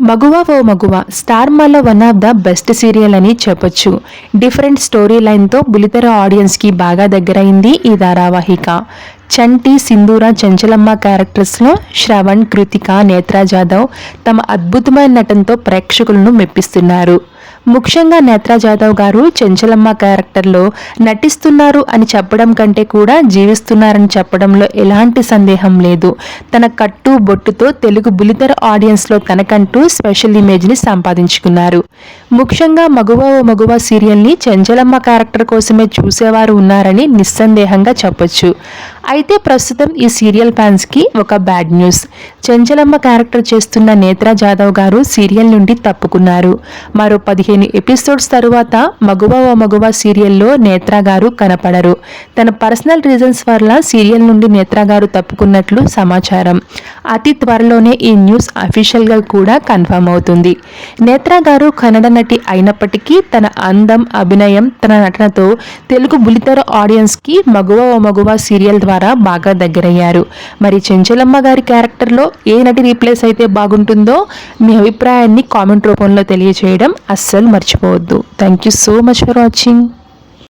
మగువ ఓ మగువ star మాలో one of the best serial అని చెప్పొచ్చు. డిఫరెంట్ స్టోరీ లైన్తో బులితెర ఆడియన్స్కి బాగా దగ్గరైంది ఈ ధారావాహిక. చంటి సింధూర చంచలమ్మ క్యారెక్టర్స్లో శ్రవణ్ కృతిక నేత్రా జాదవ్ తమ అద్భుతమైన నటనతో ప్రేక్షకులను మెప్పిస్తున్నారు. ముఖ్యంగా నేత్రా జాదవ్ గారు చెంచలమ్మ క్యారెక్టర్లో నటిస్తున్నారు అని చెప్పడం కంటే కూడా జీవిస్తున్నారని చెప్పడంలో ఎలాంటి సందేహం లేదు. తన కట్టు బొట్టుతో తెలుగు బులితెర ఆడియన్స్లో తనకంటూ స్పెషల్ ఇమేజ్ని సంపాదించుకున్నారు. ముఖ్యంగా మగువ ఓ మగువ సీరియల్ని చెంచలమ్మ క్యారెక్టర్ కోసమే చూసేవారు ఉన్నారని నిస్సందేహంగా చెప్పొచ్చు. అయితే ప్రస్తుతం ఈ సీరియల్ ఫ్యాన్స్కి ఒక బ్యాడ్ న్యూస్. చెంచలమ్మ క్యారెక్టర్ చేస్తున్న నేత్రా జాదవ్ గారు సీరియల్ నుండి తప్పుకున్నారు. మరో పదిహేను ఎపిసోడ్స్ తరువాత మగువ ఓ మగువ సీరియల్లో నేత్రా గారు కనపడరు. తన పర్సనల్ రీజన్స్ వల్ల సీరియల్ నుండి నేత్రా గారు తప్పుకున్నట్లు సమాచారం. అతి త్వరలోనే ఈ న్యూస్ అఫీషియల్గా కూడా కన్ఫర్మ్ అవుతుంది. నేత్రా గారు కన్నడ నటి అయినప్పటికీ తన అందం అభినయం తన నటనతో తెలుగు బులితెర ఆడియన్స్కి మగువ ఓ మగువ సీరియల్ ద్వారా బాగా దగ్గరయ్యారు. మరి చెంచలమ్మ గారి క్యారెక్టర్లో ఏ నటి రీప్లేస్ అయితే బాగుంటుందో మీ అభిప్రాయాన్ని కామెంట్ రూపంలో తెలియజేయడం అస్సలు మర్చిపోవద్దు. Thank you so much for watching